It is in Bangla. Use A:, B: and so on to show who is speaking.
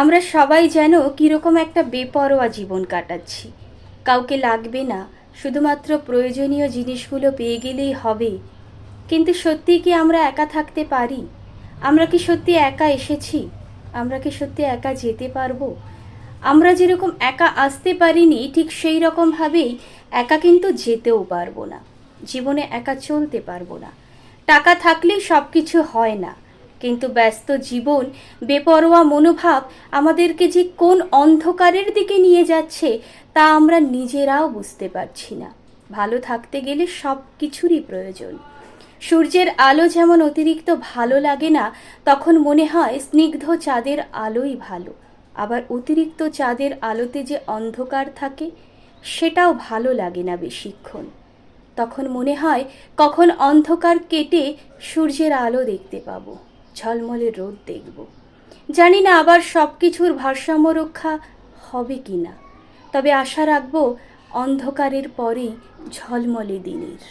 A: আমরা সবাই যেন কীরকম একটা বেপরোয়া জীবন কাটাচ্ছি। কাউকে লাগবে না, শুধুমাত্র প্রয়োজনীয় জিনিসগুলো পেয়ে গেলেই হবে। কিন্তু সত্যি কি আমরা একা থাকতে পারি? আমরা কি সত্যি একা এসেছি? আমরা কি সত্যি একা যেতে পারব? আমরা যেরকম একা আসতে পারিনি, ঠিক সেই রকমভাবেই একা কিন্তু যেতেও পারব না। জীবনে একা চলতে পারব না। টাকা থাকলেই সব কিছু হয় না। কিন্তু ব্যস্ত জীবন, বেপরোয়া মনোভাব আমাদেরকে যে কোন অন্ধকারের দিকে নিয়ে যাচ্ছে তা আমরা নিজেরাও বুঝতে পারছি না। ভালো থাকতে গেলে সব কিছুরই প্রয়োজন। সূর্যের আলো যেমন অতিরিক্ত ভালো লাগে না, তখন মনে হয় স্নিগ্ধ চাঁদের আলোই ভালো। আবার অতিরিক্ত চাঁদের আলোতে যে অন্ধকার থাকে, সেটাও ভালো লাগে না বেশিক্ষণ। তখন মনে হয় কখন অন্ধকার কেটে সূর্যের আলো দেখতে পাবো। ঝলমলে রোদ দেখব। জানি না আবার সব কিছুর ভারসাম্য রক্ষা হবে কি না তবে আশা রাখব অন্ধকারের পরে ঝলমলে দিনের।